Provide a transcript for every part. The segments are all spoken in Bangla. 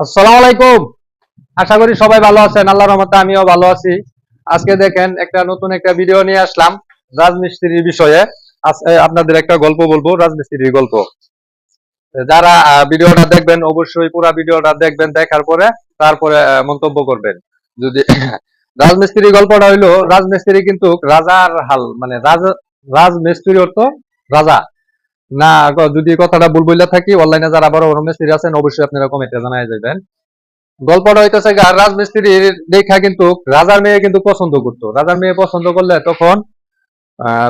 আসসালামু আলাইকুম। আশা করি সবাই ভালো আছেন, আল্লাহর রহমতে আমিও ভালো আছি। আজকে দেখেন একটা নতুন একটা ভিডিও নিয়ে আসলাম রাজমিস্ত্রির বিষয়ে। আপনাদের একটা গল্প বলব, রাজমিস্ত্রির গল্প। যারা ভিডিওটা দেখবেন, অবশ্যই পুরো ভিডিওটা দেখবেন, দেখার পরে তারপরে মন্তব্য করবেন। যদি রাজমিস্ত্রি গল্পটা হইল, রাজমিস্ত্রি কিন্তু রাজার হাল মানে রাজ রাজমিস্ত্রি অর্থ রাজা। না যদি কথাটা ভুল বইলা থাকি অনলাইনে যারা বড় বড় মিস্ত্রি আছেন, অবশ্যই আপনারা কমেন্টে জানাই যাবেন গল্পটা হইতেছে গা রাজমিস্ত্রির দেখা কিন্তু রাজার মেয়ে কিন্তু পছন্দ করতো। রাজার মেয়ে পছন্দ করলে তখন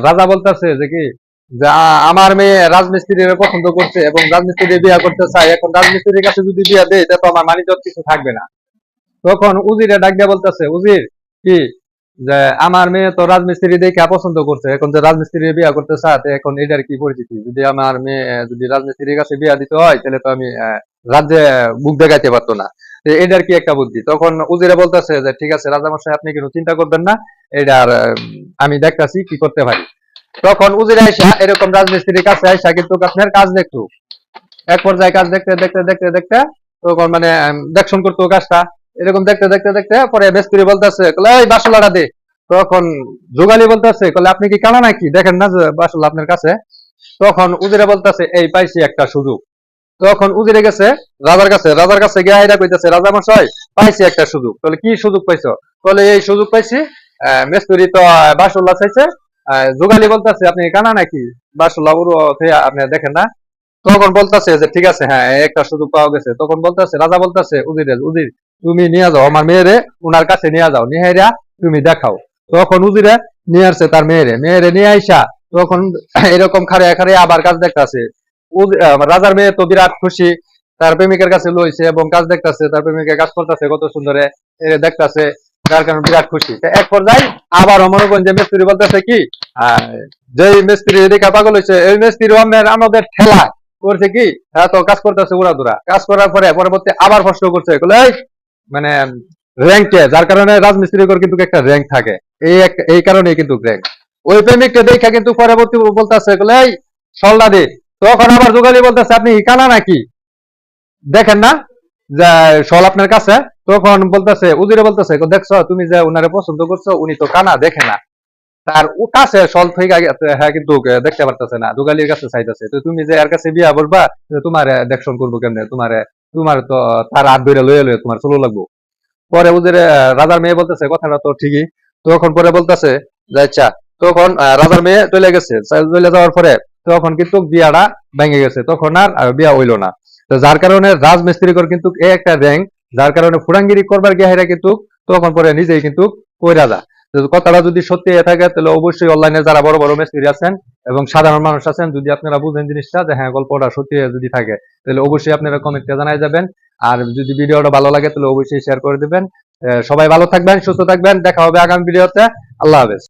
রাজা বলতেছে যে কি, যে আমার মেয়ে রাজমিস্ত্রির পছন্দ করছে এবং রাজমিস্ত্রি বিয়া করতে চায়। এখন রাজমিস্ত্রির কাছে যদি বিয়া দেয় তা আমার মানিজ্য কিছু থাকবে না। তখন উজিরে ডাক দিয়া বলতেছে, উজির, কি যে আমার মেয়ে তো রাজমিস্ত্রি দেখে পছন্দ করছে। এখন যে রাজমিস্ত্রি বিয়া করতে তো এখন এটার কি পরিচিতি? যদি আমার মেয়ে যদি রাজমিস্ত্রির কাছে বিয়া দিতে হয়, তাহলে তো আমি রাজ্যে মুখ দেখাইতে পারতো না। এটার কি একটা বুদ্ধি? তখন উজিরে বলতেছে যে, ঠিক আছে, রাজামশাই, আপনি কিন্তু চিন্তা করবেন না। এটার আমি দেখতাছি কি করতে পারি। তখন উজিরে আইসা এরকম রাজমিস্ত্রির কাছে আইসা কিন্তু আপনার কাজ দেখতো। এক পর্যায়ে কাজ দেখতে দেখতে দেখতে দেখতে তখন মানে দেখশন করতো কাজটা। এরকম দেখতে দেখতে দেখতে পরে মিস্ত্রি বলতেছে এই বাসলাটা দে। তখন যোগালি বলতেছে কলে আপনি কি কানা নাকি? দেখেন না যে বাসলা আপনার কাছে? তখন উজিরে বলতেছে, এই পাইছি একটা সুযোগ। তখন উজিরে গেছে রাজার কাছে রাজার কাছে গিয়ে আইরা কইতেছে, রাজা মশাই, পাইছি একটা সুযোগ। তাহলে কি সুযোগ পাইছো? বলে এই সুযোগ পাইছি মিস্ত্রি তো বাসুল্লাহ চাইছে। যোগালি বলতেছে, আপনি কানা নাকি? বাসুল্লাহ আপনি দেখেন না। তখন বলতেছে যে, ঠিক আছে হ্যাঁ একটা সুযোগ পাওয়া গেছে। তখন বলতেছে, রাজা বলতেছে, উজিরে, উজির, তুমি নিয়ে যাও, আমার মেয়েরে, উনার কাছে নিয়ে যাও, নিয়ে তুমি দেখাও। তখন উজিরে নিয়ে আসছে তার মেয়েরে। মেয়েরে নিয়ে আইসা তখন এরকম খারে খারে আবার কাজ দেখতেছে। রাজার মেয়ে তো বিরাট খুশি, তার প্রেমিকের কাছে লইছে এবং কাজ দেখতেছে, তার প্রেমিকের কাজ করতেছে কত সুন্দরে দেখতেছে, যার কারণে বিরাট খুশি। এক পর্যায়ে আবার মনোরঞ্জন যে মিস্ত্রি বলতেছে কি যেই মিস্ত্রি এদিকে পাগল হয়েছে এই মিস্ত্রি আমাদের আমাদের ঠেলা করছে কি হ্যাঁ তো কাজ করতেছে উড়া দুরা কাজ করার পরে পরবর্তী আবার প্রশ্ন করছে মানে র্যাঙ্কে যার কারণে রাজমিস্ত্রির কিন্তু একটা র্যাঙ্ক থাকে। এই এই কারণে কিন্তু র্যাঙ্ক ওই প্রেমিককে দেখা কিন্তু পরবর্তী বলতেছে এই সল্লা দে তখন আবার যোগালি বলতেছে, আপনি কানা নাকি? দেখেন না? যে সল আপনার কাছে? তখন বলতেছে, উজিরে বলতেছে দেখছ, তুমি যে উনারে পছন্দ করছ, উনি তো কানা, দেখে না। তার ও কাছে সল থেকে হ্যাঁ কিন্তু দেখতে পারতেছে না দুগালির কাছে চাইতেছে। তো তুমি যে এর কাছে বিয়া বলবা তোমার দেখশন করব কেমনে? তোমার তোমার তো তার হাত ধরে লয়ে লয়ে তোমার চলো লাগবো। পরে উজিরে, রাজার মেয়ে বলতেছে, কথাটা তো ঠিকই তখন পরে বলতেছে আচ্ছা তখন রাজার মেয়ে চলে গেছে। চলে যাওয়ার পরে তখন কিন্তু বিয়াটা ভেঙে গেছে। তখন আর বিয়া হইল না। তো যার কারণে রাজমিস্ত্রিকর কিন্তু এ একটা র্যাঙ্ক যার কারণে ফুরাঙ্গিরি করবার গিয়ে কিন্তু তখন পরে নিজেই কিন্তু কইরা যা কথাটা যদি সত্যি হয়ে থাকে, তাহলে অবশ্যই অনলাইনে যারা বড় বড় মিস্ত্রি আছেন এবং সাধারণ মানুষ আছেন, যদি আপনারা বুঝেন জিনিসটা, যে হ্যাঁ গল্পটা সত্যি যদি থাকে, তাহলে অবশ্যই আপনারা কমেন্টে জানাই যাবেন। আর যদি ভিডিওটা ভালো লাগে, তাহলে অবশ্যই শেয়ার করে দিবেন। সবাই ভালো থাকবেন সুস্থ থাকবেন। দেখা হবে আগামী ভিডিওতে। আল্লাহ হাফেজ।